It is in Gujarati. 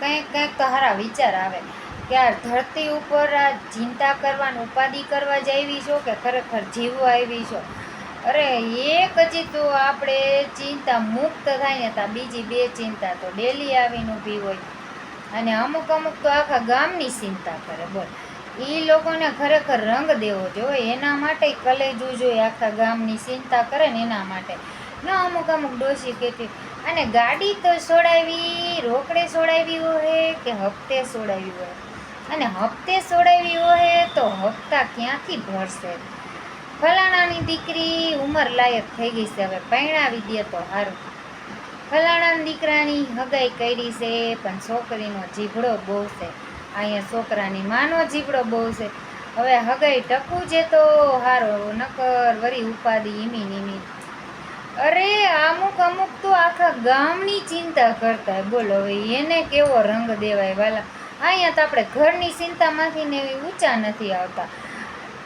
કંઈક કંઈક તો સારા વિચાર આવે. કે આ ધરતી ઉપર આ ચિંતા કરવાનું ઉપાધિ કરવા જ આવી છો કે ખરેખર જીવવા આવી છો? અરે એક હજી તો આપણે ચિંતા મુક્ત થાય ને ત્યાં બીજી બે ચિંતા તો ડેલી આવીને ઊભી હોય. અને અમુક અમુક તો આખા ગામની ચિંતા કરે બોલ. એ લોકોને ખરેખર રંગ દેવો જોઈએ. એના માટે કલેજું જોઈએ. આખા ગામની ચિંતા કરે ને એના માટે. ન અમુક અમુક ડોસી કહેતી. અને ગાડી તો સોડાવી, રોકડે સોડાવી હોય કે હપ્તે સોડાવી હોય? અને હપ્તે સોડાવી હોય તો હપ્તા ક્યાંથી ભરશે? ફલાણાની દીકરી ઉંમર લાયક થઈ ગઈ છે, હવે પૈણાવી દે તો સારું ફલાણાની દીકરાની હગાઈ કરી છે, પણ છોકરીનો જીભડો બહુ છે. અહીંયા છોકરાની માનો જીભડો બહુ છે. હવે હગાઈ ટકવું છે તો સારો નકર વરી ઉપાધિ ઈમી નીમી અરે, અમુક અમુક તો આખા ગામની ચિંતા કરતા બોલો, હવે એને કેવો રંગ દેવાય, વાલા. અહીંયા તો આપણે ઘરની ચિંતામાંથી ને એવી ઊંચા નથી આવતા.